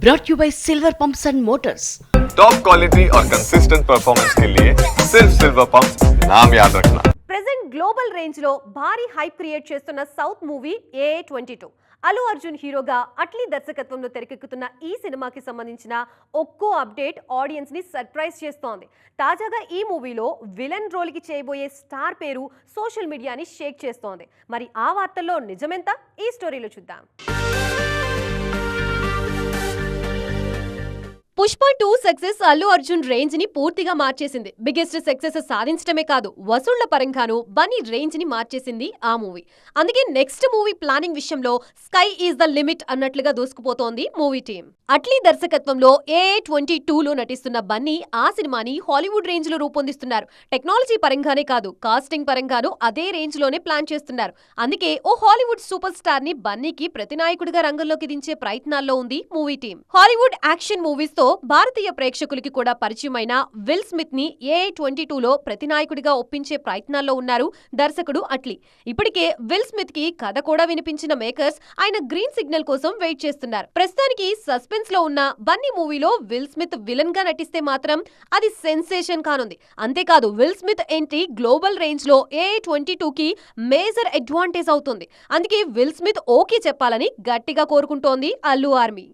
brought you by Silver Pumps and Motors. Top quality और consistent performance के लिए सिर्फ सिल्वर पंप नाम याद रखना ప్రెసెంట్ గ్లోబల్ రేంజ్ లో భారీ హైప్ క్రియేట్ చేస్తున్న south movie AA twenty two Allu Arjun హీరోగా అట్లీ దర్శకత్వంలో తెరకెక్కుతున్న ఈ సినిమాకి సంబంధించిన ఒక్కో అప్డేట్ ఆడియన్స్ ని సర్ప్రైజ్ చేస్తోంది తాజాగా ఈ మూవీలో విలన్ రోల్ కి చేయబోయే స్టార్ పేరు సోషల్ మీడియాని షేక్ చేస్తోంది మరి ఆ వార్తల్లో నిజమెంత ఈ స్టోరీలో చూద్దాం పుష్ప టూ సక్సెస్ అల్లు అర్జున్ రేంజ్ని పూర్తిగా మార్చేసింది. బిగ్గెస్ట్ సక్సెస్ సాధించడమే కాదు వసూళ్ళ పరంగాను బన్నీ రేంజ్ని మార్చేసింది ఆ మూవీ. అందుకే నెక్స్ట్ మూవీ ప్లానింగ్ విషయంలో స్కై ఈజ్ ద లిమిట్ అన్నట్లుగా దూసుకుపోతోంది మూవీ టీం అట్లీ దర్శకత్వంలో ఏ ట్వంటీ టూలో నటిస్తున్న బన్నీ ఆ సినిమాని హాలీవుడ్ రేంజ్లో రూపొందిస్తున్నారు. టెక్నాలజీ పరంగానే కాదు కాస్టింగ్ పరంగాను అదే రేంజ్లోనే ప్లాన్ చేస్తున్నారు. అందుకే ఓ హాలీవుడ్ సూపర్ స్టార్ని బన్నీకి ప్రతినాయకుడిగా రంగంలోకి దించే ప్రయత్నాల్లో ఉంది మూవీ టీం హాలీవుడ్ యాక్షన్ మూవీస్తో భారతీయ ప్రేక్షకులకి కూడా పరిచయమైన విల్ స్మిత్ని ఏ ట్వంటీ టూలో ప్రతినాయకుడిగా ఒప్పించే ప్రయత్నాల్లో ఉన్నారు దర్శకుడు అట్లీ. ఇప్పటికే విల్ స్మిత్కి కథ కూడా వినిపించిన మేకర్స్ ఆయన గ్రీన్ సిగ్నల్ కోసం వెయిట్ చేస్తున్నారు. ప్రస్తుతానికి సస్పెన్స్లో ఉన్న బన్నీ మూవీలో విల్ స్మిత్ విలన్గా నటిస్తే మాత్రం అది సెన్సేషన్ కానుంది. అంతేకాదు విల్ స్మిత్ ఎంట్రీ గ్లోబల్ రేంజ్లో ఏ ట్వంటీ టూకి మేజర్ అడ్వాంటేజ్ అవుతుంది. అందుకే విల్ స్మిత్ ఓకే చెప్పాలని గట్టిగా కోరుకుంటోంది అల్లు ఆర్మీ.